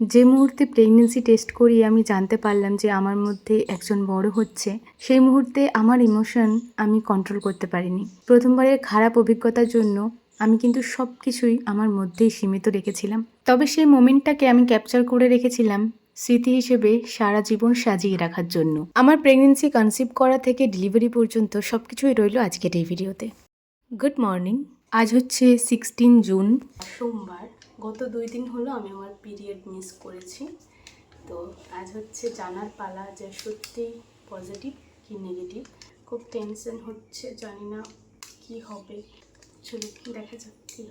যে মুহূর্তে pregnancy test করিয়ে আমি জানতে পারলাম যে আমার মধ্যে একজন বড় হচ্ছে, সেই মুহূর্তে আমার ইমোশন আমি কন্ট্রোল করতে পারিনি। প্রথমবারের খারাপ অভিজ্ঞতার জন্য আমি কিন্তু সব কিছুই আমার মধ্যেই সীমিত রেখেছিলাম। তবে সেই মোমেন্টটাকে আমি ক্যাপচার করে রেখেছিলাম স্মৃতি হিসেবে সারা জীবন সাজিয়ে রাখার জন্য। আমার প্রেগনেন্সি কনসিভ করা থেকে ডেলিভারি পর্যন্ত সব কিছুই রইল আজকের এই ভিডিওতে গুড মর্নিং আজ হচ্ছে সিক্সটিন জুন সোমবার। গত দুই দিন হলো আমি আমার পিরিয়ড মিস করেছি। তো আজ হচ্ছে জানার পালা যে সত্যি পজিটিভ কি নেগেটিভ? খুব টেনশন হচ্ছে, জানি না কি হবে। চলো দেখা যাক কী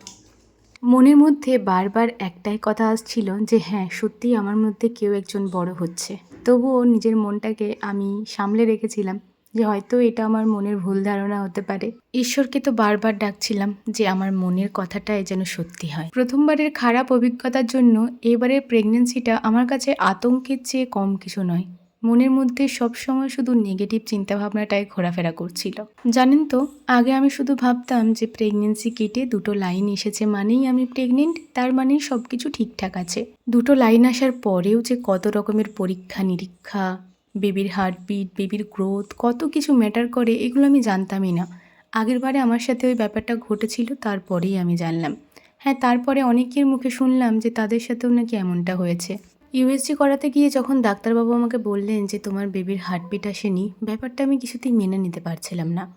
মনের মধ্যে বারবার একটাই কথা আসছিল যে হ্যাঁ সত্যিই আমার মধ্যে কেউ একজন বড় হচ্ছে। তবুও নিজের মনটাকে আমি সামলে রেখেছিলাম। যে হয়তো এটা আমার মনের ভুল ধারণা হতে পারে। ঈশ্বরকে তো বারবার ডাকছিলাম যে আমার মনের কথাটাই যেন সত্যি হয়। প্রথমবারের খারাপ অভিজ্ঞতার জন্য এবারের প্রেগনেন্সিটা আমার কাছে আতঙ্কের চেয়ে কম কিছু নয়। মনের মধ্যে সবসময় শুধু নেগেটিভ চিন্তাভাবনাটাই ঘোরাফেরা করছিল। জানেন তো, আগে আমি শুধু ভাবতাম যে প্রেগনেন্সি কেটে দুটো লাইন এসেছে মানেই আমি প্রেগনেন্ট তার মানেই সব কিছু ঠিকঠাক আছে। দুটো লাইন আসার পরেও যে কত রকমের পরীক্ষা নিরীক্ষা বেবির হার্টবিট, বেবির গ্রোথ, কত কিছু ম্যাটার করে, এগুলো আমি জানতামই না। আগের বারে আমার সাথে ওই ব্যাপারটা ঘটেছিল, তারপরেই আমি জানলাম। হ্যাঁ তারপরে অনেকের মুখে শুনলাম যে তাদের সাথেও নাকি এমনটা হয়েছে। ইউএসজি করাতে গিয়ে যখন ডাক্তারবাবু আমাকে বললেন যে তোমার বেবির হার্টবিট আসেনি, ব্যাপারটা আমি কিছুতেই মেনে নিতে পারছিলাম না।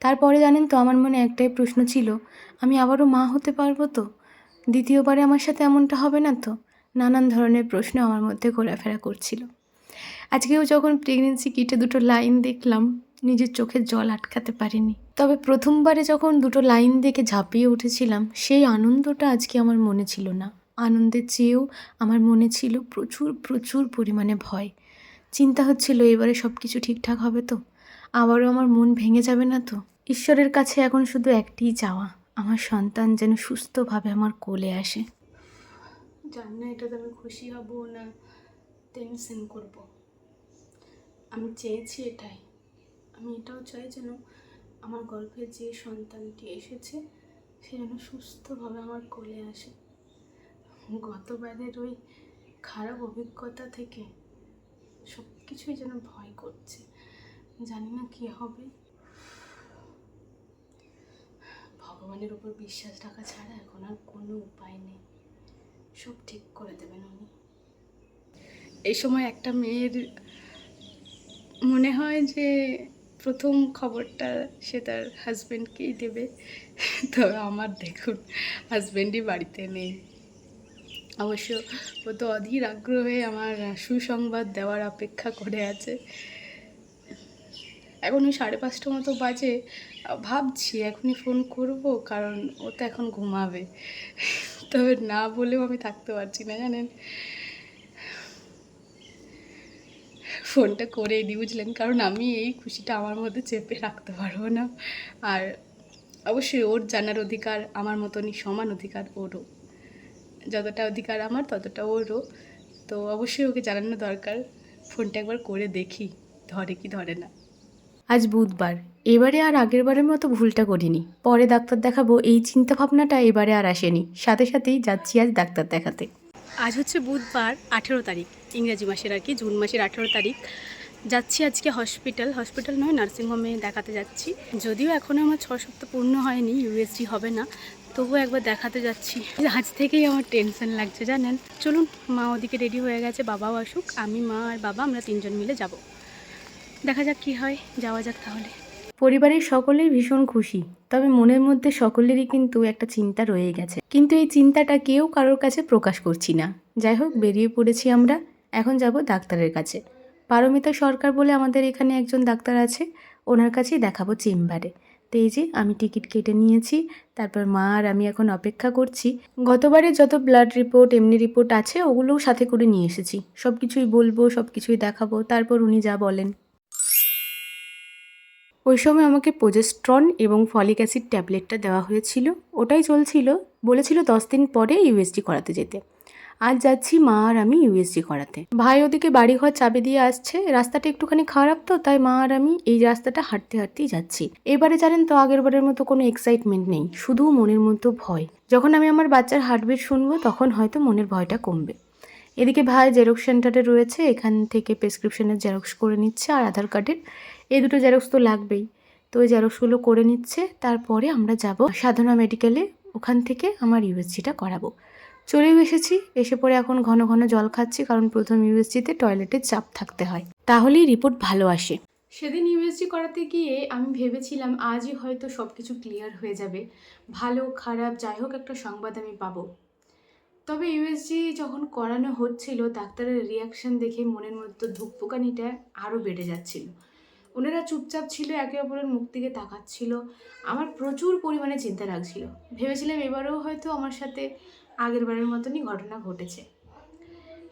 তারপরে জানেন তো, আমার মনে একটাই প্রশ্ন ছিল, আমি আবারও মা হতে পারব তো? দ্বিতীয়বারে আমার সাথে এমনটা হবে না তো? নানান ধরনের প্রশ্ন আমার মধ্যে ঘোরাফেরা করছিল। আজকেও যখন প্রেগনেন্সি কিটে দুটো লাইন দেখলাম, নিজের চোখে জল আটকাতে পারিনি। তবে প্রথমবারে যখন দুটো লাইন দেখে ঝাঁপিয়ে উঠেছিলাম, সেই আনন্দটা আজকে আমার মনে ছিল না। আনন্দের চেয়েও আমার মনে ছিল প্রচুর প্রচুর পরিমাণে ভয়। চিন্তা হচ্ছিল, এবারে সব কিছু ঠিকঠাক হবে তো? আবারও আমার মন ভেঙে যাবে না তো? ঈশ্বরের কাছে এখন শুধু একটিই চাওয়া, আমার সন্তান যেন সুস্থভাবে আমার কোলে আসে। জানি না, এটাতে আমি খুশি হব না টেনশন করব। আমি চেয়েছি এটাই। আমি এটাও চাই যেন আমার গর্ভে যে সন্তানটি এসেছে, সে যেন সুস্থভাবে আমার কোলে আসে। গতবারের ওই খারাপ অভিজ্ঞতা থেকে সব কিছুই যেন ভয় করছে। জানি না কী হবে। ভগবানের উপর বিশ্বাস রাখা ছাড়া এখন আর কোনো উপায় নেই। সব ঠিক করে দেবেন উনি। এই সময় একটা মেয়ের হয় যে প্রথম খবরটা সে তার হাজব্যান্ডকেই দেবে। তবে আমার দেখুন হাজব্যান্ডই বাড়িতে নেই। অবশ্য ও তো অধীর আগ্রহে আমার সুসংবাদ দেওয়ার অপেক্ষা করে আছে। এখন ওই সাড়ে পাঁচটা মতো বাজে, ভাবছি এখনই ফোন করব, কারণ ও তো এখন ঘুমাবে। তবে না বলেও আমি থাকতে পারছি না, জানেন? ফোনটা করে দিই, বুঝলেন? কারণ আমি এই খুশিটা আমার মধ্যে চেপে রাখতে পারব না। আর অবশ্যই ওর জানার অধিকার আমার মতনই সমান অধিকার ওরও। যতটা অধিকার আমার, ততটা ওরও। তো অবশ্যই ওকে জানানো দরকার, ফোনটা একবার করে দেখি, ধরে কি ধরে না। আজ বুধবার। এবারে আর আগের বারের মতো ভুলটা করিনি। পরে ডাক্তার দেখাবো, এই চিন্তা ভাবনাটা এবারে আর আসেনি। সাথে সাথেই যাচ্ছি আজ ডাক্তার দেখাতে। আজ হচ্ছে বুধবার, আঠেরো তারিখ, ইংরাজি মাসের আর কি, জুন মাসের আঠেরো তারিখ। যাচ্ছি আজকে হসপিটাল হসপিটাল নয়, নার্সিংহোমে দেখাতে যাচ্ছি। যদিও এখনও আমার ছ সপ্তাহ পূর্ণ হয়নি ইউএসজি হবে না, তবুও একবার দেখাতে যাচ্ছি। আজ থেকেই আমার টেনশন লাগছে, জানেন। চলুন, মা ওদিকে রেডি হয়ে গেছে, বাবাও আসুক, আমি মা আর বাবা, আমরা তিনজন মিলে যাব। দেখা যাক কি হয়, যাওয়া যাক তাহলে। পরিবারের সকলেই ভীষণ খুশি, তবে মনের মধ্যে সকলেরই কিন্তু একটা চিন্তা রয়ে গেছে। কিন্তু এই চিন্তাটা কেউ কারোর কাছে প্রকাশ করছি না। যাই হোক, বেরিয়ে পড়েছি আমরা। এখন যাব ডাক্তারের কাছে। পারমিতা সরকার বলে আমাদের এখানে একজন ডাক্তার আছে, ওনার কাছেই দেখাবো চেম্বারে। তো এই যে, আমি টিকিট কেটে নিয়েছি, তারপর মা আর আমি এখন অপেক্ষা করছি। গতবারে যত ব্লাড রিপোর্ট, এমনি রিপোর্ট আছে, ওগুলোও সাথে করে নিয়ে এসেছি। সব কিছুই বলব সব কিছুই দেখাবো, তারপর উনি যা বলেন। ওই সময় আমাকে প্রোজেস্ট্রন এবং ফলিক অ্যাসিড ট্যাবলেটটা দেওয়া হয়েছিল। ওটাই চলছিল, বলেছিল দশ দিন পরে ইউএসজি করাতে যেতে। আজ যাচ্ছি মা আর আমি ইউএসজি করাতে। ভাই ওদিকে বাড়িঘর চাবি দিয়ে আসছে। রাস্তাটা একটুখানি খারাপ তো, তাই মা আর আমি এই রাস্তাটা হাঁটতে হাঁটতেই যাচ্ছি। এবারে জানেন তো আগের বারের মতো কোনো এক্সাইটমেন্ট নেই, শুধু মনের মতো ভয়। যখন আমি আমার বাচ্চার হার্টবিট শুনব, তখন হয়তো মনের ভয়টা কমবে। এদিকে ভাই জেরক্স সেন্টারে রয়েছে, এখান থেকে প্রেসক্রিপশনের জেরক্স করে নিচ্ছে আর আধার কার্ডের এই দুটো জেরক্স তো লাগবেই। তো ওই জেরক্সগুলো করে নিচ্ছে, তারপরে আমরা যাব সাধনা মেডিকেলে ওখান থেকে আমার ইউএসজিটা করাবো। চলেও এসেছি, এসে পরে এখন ঘন ঘন জল খাচ্ছি, কারণ প্রথম ইউএসজিতে টয়লেটে চাপ থাকতে হয়। তাহলেই রিপোর্ট ভালো আসে। সেদিন ইউএসজি করাতে গিয়ে আমি ভেবেছিলাম আজই হয়তো সব কিছু ক্লিয়ার হয়ে যাবে। ভালো, খারাপ, যাই হোক একটা সংবাদ আমি পাবো। তবে ইউএসজি যখন করানো হচ্ছিল, ডাক্তারের রিয়াকশন দেখে মনের মধ্যে ধুকপুকানিটা আরও বেড়ে যাচ্ছিল। ওনারা চুপচাপ ছিল, একে অপরের মুখ দিকে তাকাচ্ছিল। আমার প্রচুর পরিমাণে চিন্তা লাগছিল। ভেবেছিলাম এবারেও হয়তো আমার সাথে আগের বারের মতনই ঘটনা ঘটেছে।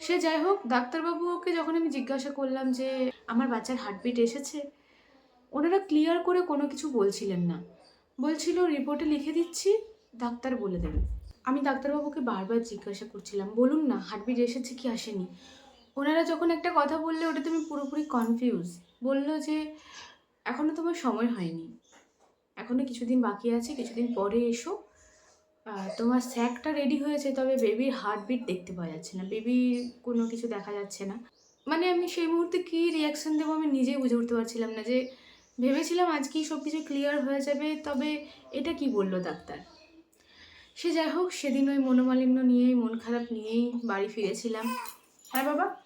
সে যাই হোক ডাক্তারবাবুকে যখন আমি জিজ্ঞাসা করলাম যে, আমার বাচ্চার হার্টবিট এসেছে? ওনারা ক্লিয়ার করে কোনো কিছু বলছিলেন না। বলছিল রিপোর্টে লিখে দিচ্ছি, ডাক্তার বলে দেবে। আমি ডাক্তারবাবুকে বারবার জিজ্ঞাসা করছিলাম, বলুন না হার্টবিট এসেছে কি আসেনি? ওনারা যখন একটা কথা বললে, ওটাতে আমি পুরোপুরি কনফিউজ বলল যে এখনও তোমার সময় হয়নি। এখনও কিছুদিন বাকি আছে, কিছুদিন পরে এসো। তোমার স্যাকটা রেডি হয়েছে, তবে বেবির হার্টবিট দেখতে পাওয়া যাচ্ছে না। বেবির কোনো কিছু দেখা যাচ্ছে না। মানে আমি সেই মুহূর্তে কী রিয়াকশন দেবো আমি নিজেই বুঝে উঠতে পারছিলাম না যে, ভেবেছিলাম আজকেই সব কিছু ক্লিয়ার হয়ে যাবে, তবে এটা কি বলল ডাক্তার? সে যাই হোক, সেদিন ওই মনোমালিন্য নিয়েই, মন খারাপ নিয়েই বাড়ি ফিরেছিলাম। হ্যাঁ বাবা?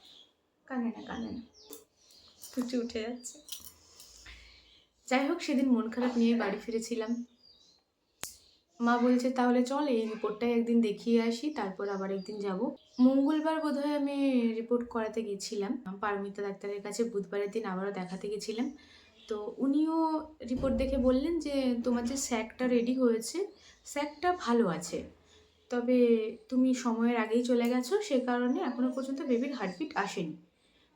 কানে না কানে না। ফুটে উঠে যাচ্ছে। যাই হোক, সেদিন মন খারাপ নিয়ে বাড়ি ফিরেছিলাম। মা বলছে, তাহলে চল, এই রিপোর্টটাই একদিন দেখিয়ে আসি, তারপর আবার একদিন যাব। মঙ্গলবার বোধহয় আমি রিপোর্ট করাতে গেছিলাম। পারমিতা ডাক্তারের কাছে বুধবারের দিন আবারও দেখাতে গেছিলাম। তো উনিও রিপোর্ট দেখে বললেন যে, তোমার যে স্যাকটা রেডি হয়েছে, স্যাকটা ভালো আছে। তবে তুমি সময়ের আগেই চলে গেছো, সে কারণে এখনও পর্যন্ত বেবির হার্টবিট আসেনি।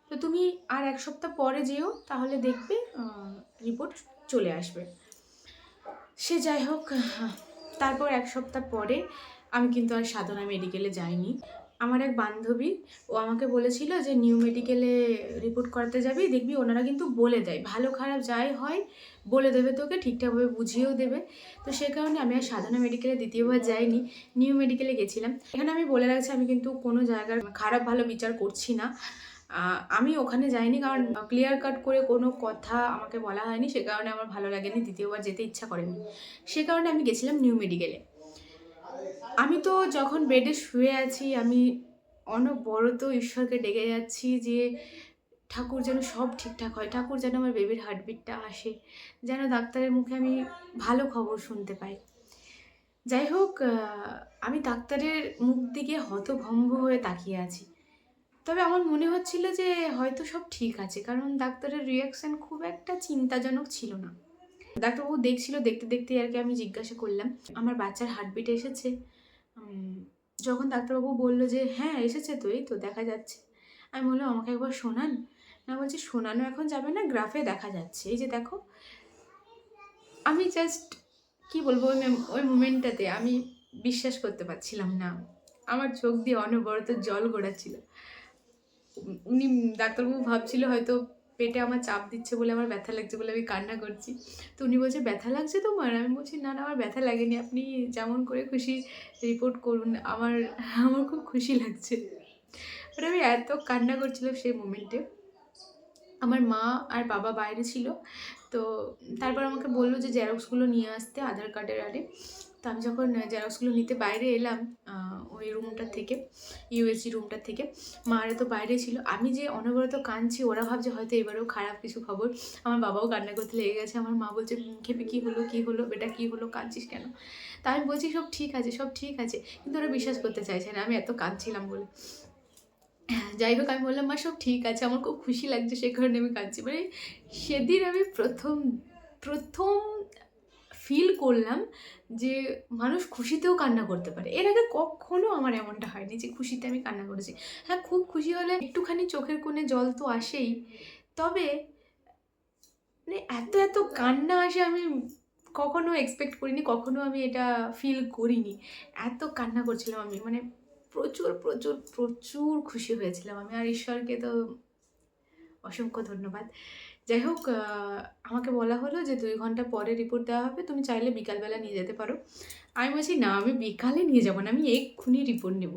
তো তুমি আর এক সপ্তাহ পরে যেও, তাহলে দেখবে রিপোর্ট চলে আসবে। সে যাই হোক, তারপর এক সপ্তাহ পরে আমি কিন্তু আর সাধনা মেডিকেলে যাইনি। আমার এক বান্ধবী, ও আমাকে বলেছিল যে নিউ মেডিকেলে রিপোর্ট করাতে যাবি, দেখবি ওনারা কিন্তু বলে দেয়। ভালো খারাপ যাই হয়, বলে দেবে তোকে, ঠিকঠাকভাবে বুঝিয়েও দেবে। তো সে কারণে আমি আর সাধনা মেডিকেলে দ্বিতীয়বার যাইনি নিউ মেডিকেলে গেছিলাম। এখানে আমি বলে রাখছি, আমি কিন্তু কোনো জায়গার খারাপ ভালো বিচার করছি না। আমি ওখানে যাইনি কারণ ক্লিয়ার কাট করে কোনো কথা আমাকে বলা হয়নি, সে কারণে আমার ভালো লাগেনি, দ্বিতীয়বার যেতে ইচ্ছা করেনি। সে কারণে আমি গেছিলাম নিউ মেডিকেলে আমি তো যখন বেডে শুয়ে আছি, আমি অনবরত ঈশ্বরকে ডেকে যাচ্ছি যে, ঠাকুর যেন সব ঠিকঠাক হয়, ঠাকুর যেন আমার বেবির হার্টবিটটা আসে, যেন ডাক্তারের মুখে আমি ভালো খবর শুনতে পাই। যাই হোক আমি ডাক্তারের মুখ দিকে হতভম্ব হয়ে তাকিয়ে আছি। তবে আমার মনে হচ্ছিল যে হয়তো সব ঠিক আছে, কারণ ডাক্তারের রিয়াকশন খুব একটা চিন্তাজনক ছিল না। ডাক্তারবাবু দেখছিল, দেখতে দেখতে আর কি আমি জিজ্ঞাসা করলাম, আমার বাচ্চার হার্টবিট এসেছে? যখন ডাক্তারবাবু বলল যে হ্যাঁ এসেছে তো, এই তো, দেখা যাচ্ছে। আমি বললাম, আমাকে একবার শোনান। না, বলছি, শোনানো এখন যাবে না গ্রাফে দেখা যাচ্ছে। এই যে দেখো, আমি জাস্ট কি বলব, ওই ওই মুমেন্টটাতে আমি বিশ্বাস করতে পারছিলাম না। আমার চোখ দিয়ে অনবরত জল গড়াচ্ছিল। উনি ডাক্তারবাবু ভাবছিল হয়তো পেটে আমার চাপ দিচ্ছে বলে, আমার ব্যথা লাগছে বলে আমি কান্না করছি। তো উনি বলছে, ব্যথা লাগছে তোমার? আমি বলছি, না না, আমার ব্যথা লাগেনি। আপনি যেমন করে খুশি রিপোর্ট করুন। আমার আমার খুব খুশি লাগছে। মানে আমি এত কান্না করছিলাম সেই মোমেন্টে আমার মা আর বাবা বাইরে ছিল। তো তারপর আমাকে বলল যে জেরক্সগুলো নিয়ে আসতে, আধার কার্ডের আরে তো আমি যখন জেরক্সগুলো নিতে বাইরে এলাম ওই রুমটার থেকে ইউএসজি রুমটার থেকে মারা তো বাইরে ছিল। আমি যে অনবরত কাঁদছি ওরা ভাবছে হয়তো এবারেও খারাপ কিছু খবর। আমার বাবাও কান্না করতে লেগে গেছে। আমার মা বলছে "উম, খেপে কী হলো কী হলো বেটা কী হলো কাঁদছিস কেন? তা আমি বলছি সব ঠিক আছে সব ঠিক আছে। কিন্তু ওরা বিশ্বাস করতে চাইছে না। আমি এত কাঁদছিলাম বলে। যাই হোক আমি বললাম মা সব ঠিক আছে। আমার খুব খুশি লাগছে সে কারণে আমি কাঁদছি। মানে সেদিন আমি প্রথম প্রথম ফিল করলাম যে মানুষ খুশিতেও কান্না করতে পারে। এর আগে কখনো আমার এমনটা হয়নি যে খুশিতে আমি কান্না করেছি। হ্যাঁ খুব খুশি হলে একটুখানি চোখের কোণে জল তো আসেই। তবে মানে এত এত কান্না আসে আমি কখনো এক্সপেক্ট করিনি, কখনো আমি এটা ফিল করিনি। এত কান্না করছিলাম আমি মানে প্রচুর প্রচুর প্রচুর খুশি হয়েছিলাম আমি। আর ঈশ্বরকে তো অসংখ্য ধন্যবাদ। যাই হোক আমাকে বলা হলো যে দুই ঘণ্টা পরে রিপোর্ট দেওয়া হবে, তুমি চাইলে বিকালবেলা নিয়ে যেতে পারো। আমি বলছি, না, আমি বিকালে নিয়ে যাব না, আমি এক্ষুনি রিপোর্ট নেব।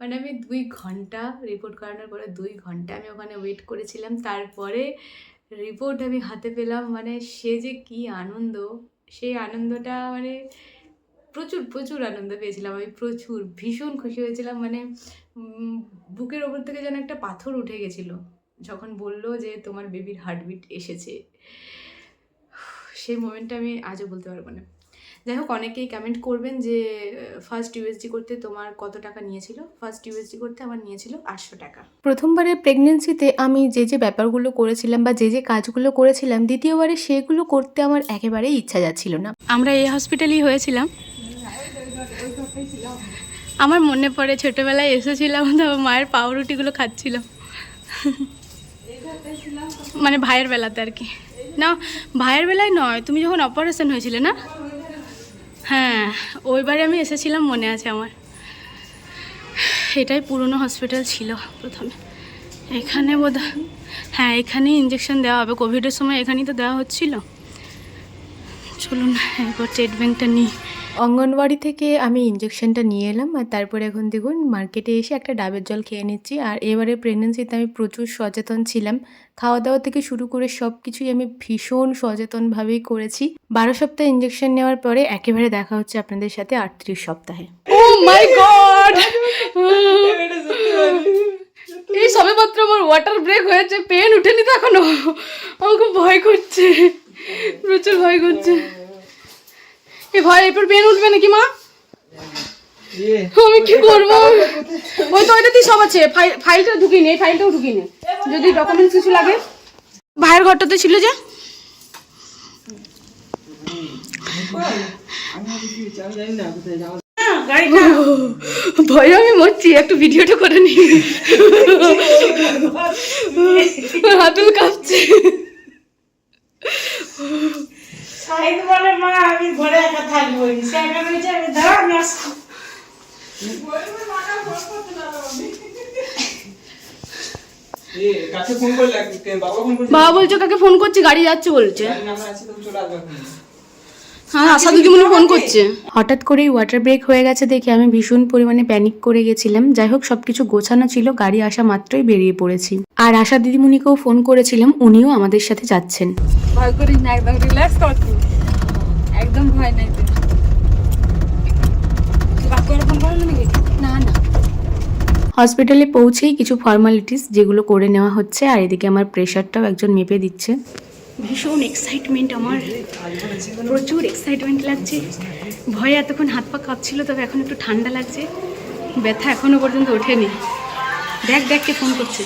মানে আমি দুই ঘণ্টা রিপোর্ট করানোর পরে দুই ঘণ্টা আমি ওখানে ওয়েট করেছিলাম। তারপরে রিপোর্ট আমি হাতে পেলাম মানে সে যে কী আনন্দ, সেই আনন্দটা মানে প্রচুর প্রচুর আনন্দ পেয়েছিলাম। আমি প্রচুর ভীষণ খুশি হয়েছিলাম মানে বুকের ওপর থেকে যেন একটা পাথর উঠে গেছিল। যখন বলল যে তোমার বেবির হার্টবিট এসেছে সেই মোমেন্টটা আমি আজও বলতে পারব না। যাই হোক অনেকেই কমেন্ট করবেন যে ফার্স্ট ইউএসজি করতে তোমার কত টাকা নিয়েছিল? ফার্স্ট ইউএসজি করতে আমার নিয়েছিল আটশো টাকা। প্রথমবারের প্রেগনেন্সিতে আমি যে যে ব্যাপারগুলো করেছিলাম বা যে যে কাজগুলো করেছিলাম দ্বিতীয়বারে সেগুলো করতে আমার একেবারেই ইচ্ছা যাচ্ছিল না। আমরা এই হসপিটালেই হয়েছিলাম। আমার মনে পড়ে ছোটোবেলায় এসেছিলাম তো মায়ের পাউরুটিগুলো খাচ্ছিলাম। মানে ভাইয়ের বেলাতে আর কি। না, ভাইয়ের বেলায় নয়, তুমি যখন অপারেশন হয়েছিলে না? হ্যাঁ ওইবারে আমি এসেছিলাম মনে আছে আমার। এটাই পুরনো হসপিটাল ছিল প্রথমে। এখানে বোধ হ্যাঁ এখানেই ইঞ্জেকশন দেওয়া হবে। কোভিডের সময় এখানেই তো দেওয়া হচ্ছিল। চলুন একবার স্টেট ব্যাংকটা নিই। অঙ্গনওয়াড়ি থেকে আমি ইঞ্জেকশনটা নিয়ে এলাম আর তারপরে এখন দেখুন মার্কেটে এসে একটা ডাবের জল খেয়ে নিচ্ছি। আর এবারে প্রেগনেন্সিতে আমি প্রচুর সচেতন ছিলাম। খাওয়া দাওয়া থেকে শুরু করে সব কিছুই আমি ভীষণ সচেতনভাবেই করেছি। বারো সপ্তাহ ইঞ্জেকশন নেওয়ার পরে একেবারে দেখা হচ্ছে আপনাদের সাথে আটত্রিশ সপ্তাহে। ও মাই গড এই সবে মাত্র আমার ওয়াটার ব্রেক হয়েছে পেন উঠেনি তো এখনও। আমার খুব ভয় করছে। প্রচুর ভয় করছে। এ ভয় এরপর পেন উঠবে নাকি মা? আমি কি করব? ওই তো ওইটাতেই সব আছে। ফাইল ফাইলটা ঢুকিয়ে নে ফাইলটাও ঢুকিয়ে নে। যদি ডকুমেন্টস কিছু লাগে। ভাইয়ের ঘরটাতে ছিল যে? ভয়ে আমি মরছি। একটু ভিডিওটা করে নি। হাতুল কাঁপছে। সাইড বলে মা আমি ঘরে একা থাকব সে একা রয়েছে আমি দাঁড়া বাবা বলছে কাকে ফোন করছি? গাড়ি যাচ্ছে বলছে। আশা দিদিমণি ফোন করছে। হঠাৎ করেই ওয়াটার ব্রেক হয়ে গেছে দেখে আমি ভীষণ পরিমাণে প্যানিক করে গেছিলাম। যাই হোক সবকিছু গোছানো ছিল গাড়ি আসা মাত্রই বেরিয়ে পড়েছি। আর আশা দিদিমণিকেও ফোন করেছিলাম উনিও আমাদের সাথে যাচ্ছেন। ভয় করিস না একদম রিল্যাক্স কর ভয় নাই না না। হসপিটালে পৌঁছেই কিছু ফর্মালিটিস যেগুলো করে নেওয়া হচ্ছে আর এদিকে আমার প্রেশারটাও একজন মেপে দিচ্ছে। ভীষণ এক্সাইটমেন্ট আমার। প্রচুর এক্সাইটমেন্ট লাগছে। ভয়ে এতক্ষণ হাত পা কাঁপছিল তবে এখন একটু ঠান্ডা লাগছে। ব্যথা এখনও পর্যন্ত ওঠেনি। দেখ দেখ কে ফোন করছে।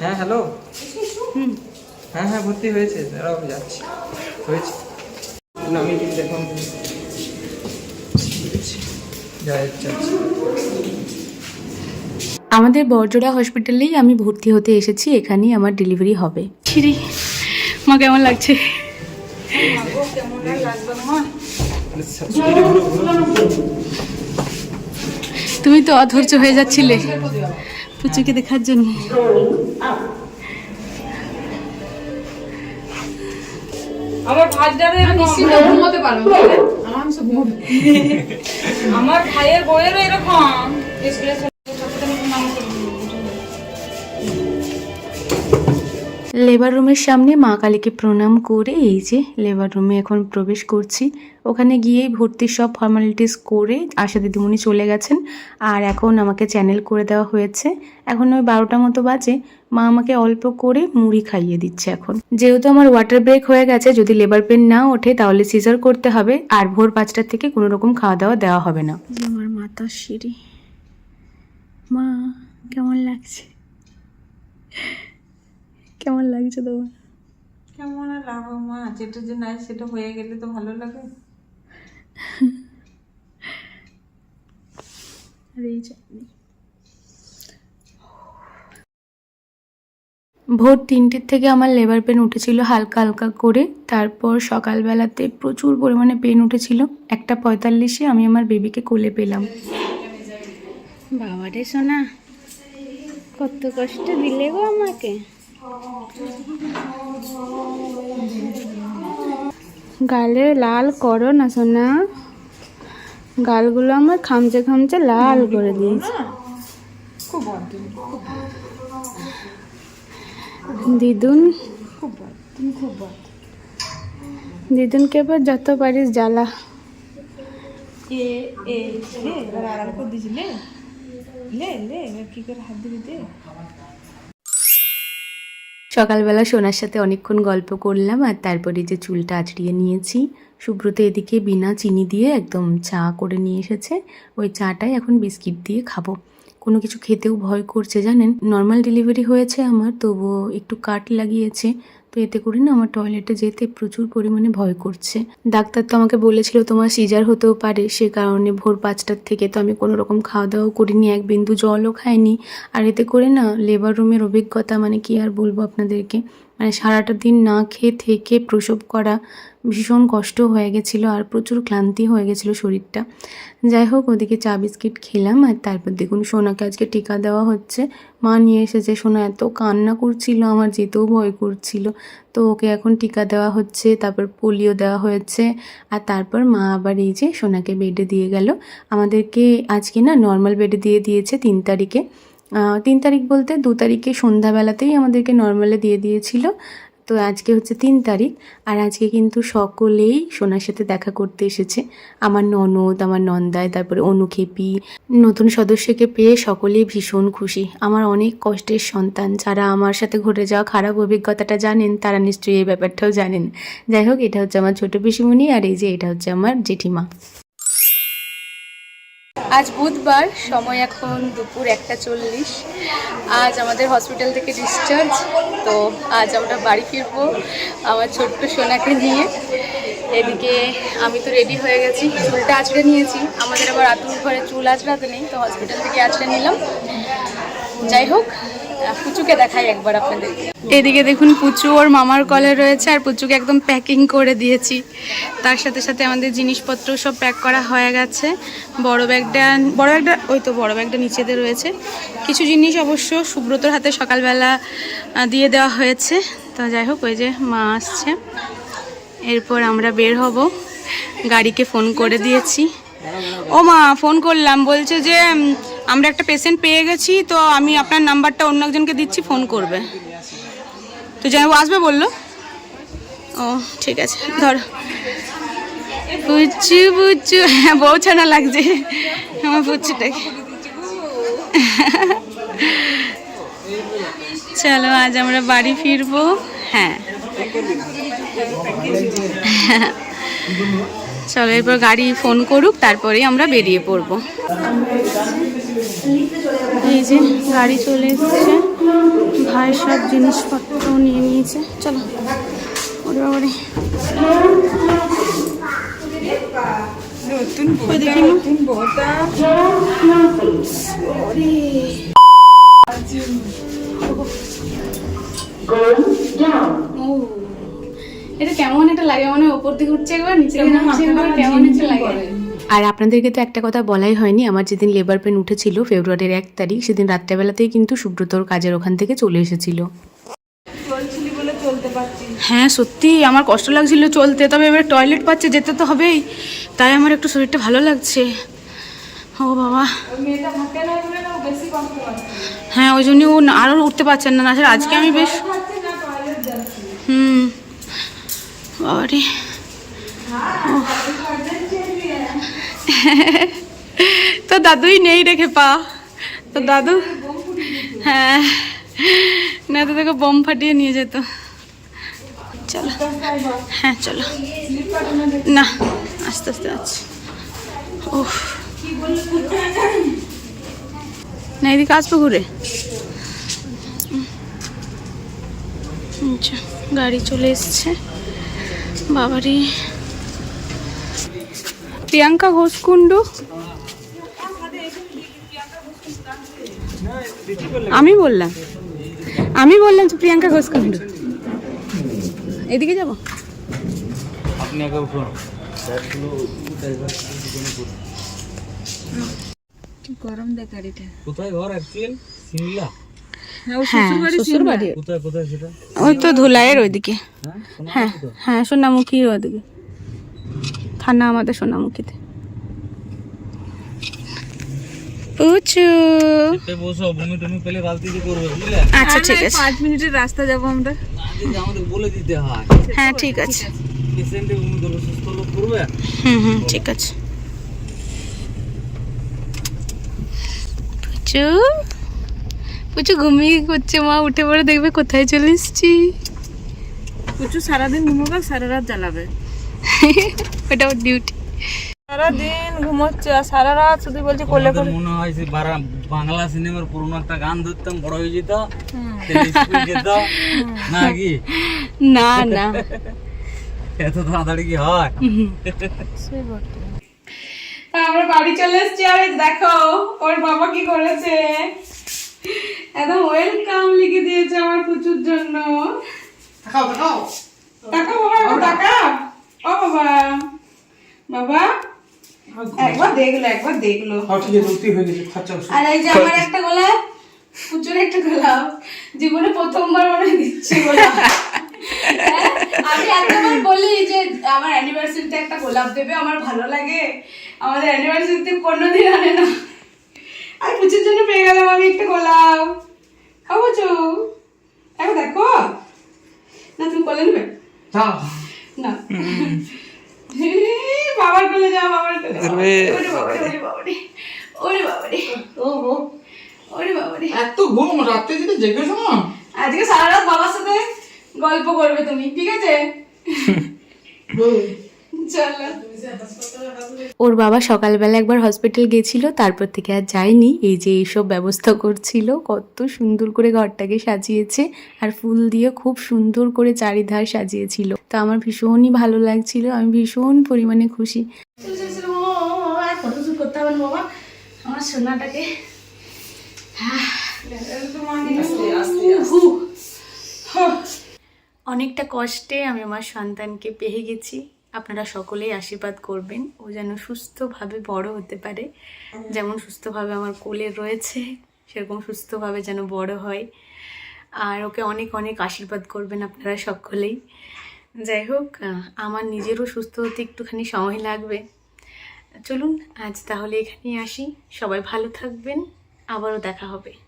হ্যাঁ হ্যালো হুম। হ্যাঁ হ্যাঁ ভর্তি হয়েছে। দাঁড়াও আমি যাচ্ছি। হয়েছে। না আমি কিন্তু আমাদের বরজোড়া হসপিটালেই আমি ভর্তি হতে এসেছি। এখানেই আমার ডেলিভারি হবে। মা কেমন লাগছে? তুমি তো অধৈর্য হয়ে যাচ্ছিলে পুচুকে দেখার জন্য। আমার ভাইটারে ঘুমোতে পারব আমার ভাইয়ের বইয়েরও এরকম। লেবার রুমের সামনে মা কালীকে প্রণাম করে এই যে লেবার রুমে এখন প্রবেশ করছি। ওখানে গিয়েই ভর্তির সব ফর্মালিটিস করে আশা দিদিমণি চলে গেছেন আর এখন আমাকে চ্যানেল করে দেওয়া হয়েছে। এখন ওই বারোটা মতো বাজে, মা আমাকে অল্প করে মুড়ি খাইয়ে দিচ্ছে এখন। যেহেতু আমার ওয়াটার ব্রেক হয়ে গেছে, যদি লেবার পেন না ওঠে তাহলে সিজার করতে হবে আর ভোর পাঁচটার থেকে কোনো রকম খাওয়া দাওয়া দেওয়া হবে না। আমার মাতার সিঁড়ি। মা, কেমন লাগছে? কেমন লাগছে তোমার? কেমন আর লাগবে মা? যেটা যে নাই সেটা হয়ে গেলে তো ভালো লাগে। আর এই চাটনি ভোর তিনটের থেকে আমার লেবার পেন উঠেছিল হালকা হালকা করে। তারপর সকালবেলাতে প্রচুর পরিমাণে পেন উঠেছিল। একটা পঁয়তাল্লিশে আমি আমার বেবিকে কোলে পেলাম। বাবা রে সোনা কত কষ্ট দিলে গো আমাকে। গালে লাল করো না, সোনা। গালগুলো আমার খামচে খামচে লাল করে দিয়েছে। দিদুন, দিদুনকে এবার যত পারিস জ্বালা। কি করে হাত দিবি, দে। সকালবেলা সোনার সাথে অনেকক্ষণ গল্প করলাম আর তারপরে যে চুলটা আঁচড়িয়ে নিয়েছি, সুব্রত এদিকে বিনা চিনি দিয়ে একদম চা করে নিয়ে এসেছে। ওই চাটাই এখন বিস্কিট দিয়ে খাব। কোনো কিছু খেতেও ভয় করছে, জানেন? নর্মাল ডেলিভারি হয়েছে আমার, তবুও একটু কাট লাগিয়েছে, তো এতে করে না আমার টয়লেটে যেতে প্রচুর পরিমাণে ভয় করছে। ডাক্তার তো আমাকে বলেছিল তোমার সিজার হতেও পারে, সে কারণে ভোর পাঁচটার থেকে তো আমি কোনো রকম খাওয়া দাওয়াও করিনি, এক বিন্দু জলও খাইনি। আর এতে করে না লেবার রুমের অভিজ্ঞতা মানে কি আর বলব আপনাদেরকে? মানে সারাটা দিন না খেয়ে থেকে প্রসব করা ভীষণ কষ্ট হয়ে গেছিল আর প্রচুর ক্লান্তি হয়ে গেছিল শরীরটা। যাই হোক, ওদিকে চা বিস্কিট খেলাম আর তারপর দেখুন সোনাকে আজকে টিকা দেওয়া হচ্ছে। মা নিয়ে এসেছে। সোনা এত কান্না করছিল, আমার যেতেও ভয় করছিল। তো ওকে এখন টিকা দেওয়া হচ্ছে, তারপর পোলিও দেওয়া হয়েছে আর তারপর মা আবার এই যে সোনাকে বেডে দিয়ে গেল। আমাদেরকে আজকে না নর্মাল বেডে দিয়ে দিয়েছে তিন তারিখে। তিন তারিখ বলতে দু তারিখে সন্ধ্যাবেলাতেই আমাদেরকে নর্মালে দিয়ে দিয়েছিল। তো আজকে হচ্ছে তিন তারিখ, আর আজকে কিন্তু সকলেই সোনার সাথে দেখা করতে এসেছে। আমার ননদ, আমার নন্দায় তারপরে অনুক্ষেপি, নতুন সদস্যকে পেয়ে সকলেই ভীষণ খুশি। আমার অনেক কষ্টের সন্তান, যারা আমার সাথে ঘটে যাওয়া খারাপ অভিজ্ঞতাটা জানেন, তারা নিশ্চয়ই এই ব্যাপারটাও জানেন। যাই হোক, এটা হচ্ছে আমার ছোট পিসিমণি, আর এই যে এটা হচ্ছে আমার জেঠিমা। আজ বুধবার, সময় এখন দুপুর একটা চল্লিশ। আজ আমাদের হসপিটাল থেকে ডিসচার্জ তো আজ আমরা বাড়ি ফিরবো আমার ছোট্ট সোনাকে নিয়ে। এদিকে আমি তো রেডি হয়ে গেছি, চুলটা আঁচড়ে নিয়েছি। আমাদের আবার আতুর ঘরে চুল আঁচড়াতে নেই, তো হসপিটাল থেকে আঁচড়ে নিলাম। যাই হোক পুচুকে দেখাই একবার আপনাদেরকে। এদিকে দেখুন পুচু ওর মামার কলে রয়েছে আর পুচুকে একদম প্যাকিং করে দিয়েছি। তার সাথে সাথে আমাদের জিনিসপত্র সব প্যাক করা হয়ে গেছে। বড় ব্যাগটা বড় ব্যাগটা, ওই তো বড় ব্যাগটা নিচেতে রয়েছে। কিছু জিনিস অবশ্য সুব্রতর হাতে সকালবেলা দিয়ে দেওয়া হয়েছে। তো যাই হোক, ওই যে মা আসছে। এরপর আমরা বের হব। গাড়িকে ফোন করে দিয়েছি। ও মা ফোন করলাম। বলছে যে আমরা একটা পেশেন্ট পেয়ে গেছি, তো আমি আপনার নাম্বারটা অন্য একজনকে দিচ্ছি ফোন করবে। তো যাই আসবে বলল? ও, ঠিক আছে, ধর। বুচ্চু বুচ্চু হ্যাঁ বউ ছানা লাগছে। আমার বুচ্চুটাকে চলো, আজ আমরা বাড়ি ফিরবো। হ্যাঁ। চলো, এরপর গাড়ি ফোন করুক, তারপরেই আমরা বেরিয়ে পড়ব। এই যে গাড়ি চলে এসেছে। ভাই সব জিনিসপত্র নিয়ে নিয়েছে। চলো ওরে। বাবারে এটা কেমন একটা লাগে? মানে ওপর দিকে উঠছে একবার নিচে কেমন একটা লাগে। আর আপনাদেরকে তো একটা কথা বলাই হয়নি আমার যেদিন লেবার পেন উঠেছিল ফেব্রুয়ারির এক তারিখ সেদিন রাত্রেবেলাতেই কিন্তু সুব্রতর কাজের ওখান থেকে চলে এসেছিল। বলে হ্যাঁ সত্যি আমার কষ্ট লাগছিল চলতে তবে এবার টয়লেট পাচ্ছে যেতে তো হবেই তাই আমার একটু শরীরটা ভালো লাগছে। ও বাবা। হ্যাঁ ওই জন্য ও না- আরও উঠতে পারছেন না আসলে আজকে আমি বেশ খাচ্ছে না টয়লেট যাচ্ছে। হুম বাবারে। তো দাদুই নেই রেখে পা তো দাদু হ্যাঁ। না, তো তোকে বোম ফাটিয়ে নিয়ে যেত। চলো। হ্যাঁ চলো। না, আস্তে আস্তে আচ্ছা ও না, এদিকে আসব ঘুরে। আচ্ছা গাড়ি চলে এসছে। বাবারি। প্রিয়াঙ্কা ঘোষ কুণ্ডু। আমি বললাম। আমি বললাম তো প্রিয়াঙ্কা ঘোষ কুণ্ডু। এদিকে যাব? আপনি আগে উঠুন। গরম দেখ গাড়িটা কোথায় ঘর অ্যাকচুয়াল সিমলা? হ্যাঁ হ্যাঁ ওই তো ধুলাইয়ের ওইদিকে। হ্যাঁ শোনা হ্যাঁ হ্যাঁ সোনামুখীর ওদিকে। থানা আমাদের সোনামুখীতে। পুচু বসো বমি টমি পেলে বালতি করবে বুঝলে? আচ্ছা ঠিক আছে। পাঁচ মিনিটের রাস্তা যাব আমরা। আমাদের বলে দিতে হয়। হ্যাঁ ঠিক আছে। পেশেন্টে বমি করবে সুস্থ লোক করবে? হুম হুম ঠিক আছে। পুচু পুচু ঘুমিয়ে করছে মা উঠে পড়ে দেখবে কোথায় চলে এসছি। প্রচুর সারাদিন ঘুমোবে সারা রাত জ্বালাবে। ওটা ওর ডিউটি সারাদিন ঘুমোচ্ছে আর সারা রাত শুধু বলছে কোলে আমাদের মনে হয় যে বারা- বাংলা সিনেমার পুরোনো একটা গান ধরতাম বড় হয়ে যেত না কি? না না। এত তাড়াতাড়ি কি হয়? আমরা বাড়ি চলে এসেছি আর দেখো ওর বাবা কি করেছে? একদম ওয়েলকাম লিখে দিয়েছে আমার পুচুর জন্য। দেখাও দেখাও। টাকা বাবা টাকা। ও বাবা। বাবা একবার দেখল একবার দেখল। হ্যাঁ ঠিক আছে উঠতেই হয়ে গেছে খরচা আর এই যে আমার একটা গোলাপ পুজোর একটা গোলাপ জীবনে প্রথমবার মনে দিচ্ছে গোলাপ হ্যাঁ? আমি এতবার বলি যে আমার অ্যানিভার্সারিতে একটা গোলাপ দেবে আমার ভালো লাগে। আমাদের অ্যানিভার্সারিতে কোনোদিন আনে না। আর পুজোর জন্য পেয়ে গেলাম আমি একটা গোলাপ। খাব চো একবার দেখো। না তুমি বলে নেবে? যাও না। বাবার কোলে যাও বাবার কোলে ওরে বাবারে ওরে বাবারে ওরে। বাবারে ও ও। ওরে বাবারে এত ঘুম রাতে যেটা জেগে শোনো আজকে সারা রাত বাবার সাথে গল্প করবে তুমি ঠিক আছে? ওর বাবা সকালবেলা একবার হসপিটাল গেছিল তারপর থেকে আর যায়নি। এই যে এইসব ব্যবস্থা করছিল কত সুন্দর করে ঘরটাকে সাজিয়েছে আর ফুল দিয়ে খুব সুন্দর করে চারিধার সাজিয়েছিল। তো আমার ভীষণই ভালো লাগছিল আমি ভীষণ পরিমাণে খুশি। আমার সোনাটাকে। অনেকটা কষ্টে আমি আমার সন্তানকে পেয়ে গেছি। আপনারা সকলেই আশীর্বাদ করবেন। ও যেন সুস্থভাবে বড় হতে পারে। যেমন সুস্থভাবে আমার কোলে রয়েছে, সেরকম সুস্থভাবে যেন বড় হয়। আর ওকে অনেক অনেক আশীর্বাদ করবেন আপনারা সকলেই। যাই হোক, আমার নিজেরও সুস্থ হতে একটুখানি সময় লাগবে। চলুন, আজ তাহলে এখানেই আসি। সবাই ভালো থাকবেন। আবারও দেখা হবে।